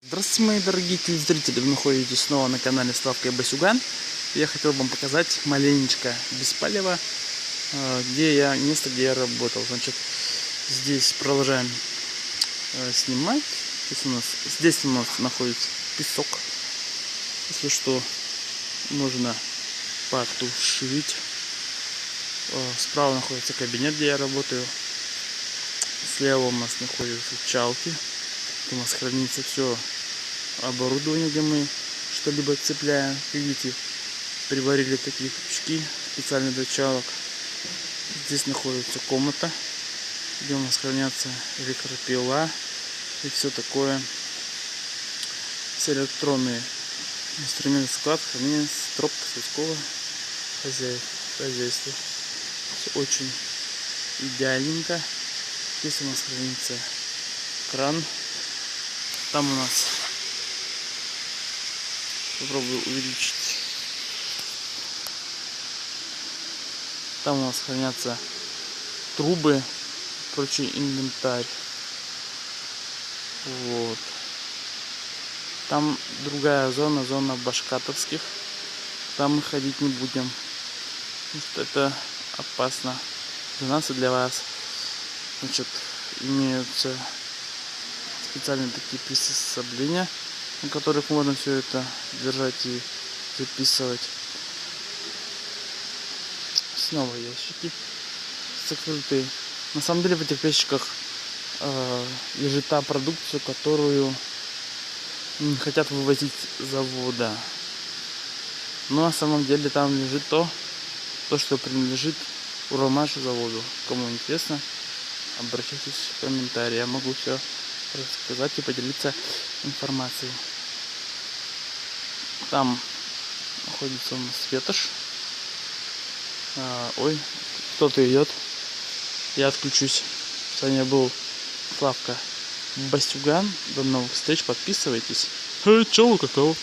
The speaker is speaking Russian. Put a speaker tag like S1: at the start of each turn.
S1: Здравствуйте, мои дорогие телезрители! Вы находитесь снова на канале Славка и Басюган. Я хотел вам показать маленечко Беспалево, э, где я, место, где я работал. Значит, здесь продолжаем э, снимать. Здесь у нас, здесь у нас находится песок. Если что, можно потушить. Э, Справа находится кабинет, где я работаю. Слева у нас находятся чалки. У нас хранится все оборудование, где мы что-либо цепляем. Видите, приварили такие крючки специально для чалок. Здесь находится комната, где у нас хранятся электропила и все такое. Все электронные инструменты склад, хранения, строп, сельского хозяйства. Все очень идеальненько. Здесь у нас хранится кран. Там у нас попробую увеличить. Там у нас хранятся трубы, прочий инвентарь. Вот. Там другая зона, зона башкатовских. Там мы ходить не будем. Потому что это опасно для нас и для вас. Значит, имеются специальные такие приспособления, на которых можно все это держать и записывать. Снова ящики закрытые. На самом деле в этих ящиках э, лежит та продукция, которую не хотят вывозить с завода. Но на самом деле там лежит то, то, что принадлежит Уралмашу заводу. Кому интересно, обращайтесь в комментарии. Я могу все рассказать и поделиться информацией. Там находится у нас ветошь. А, ой, кто-то идет. Я отключусь. С вами был Славка Бастюган. До новых встреч. Подписывайтесь. Э, чего какого?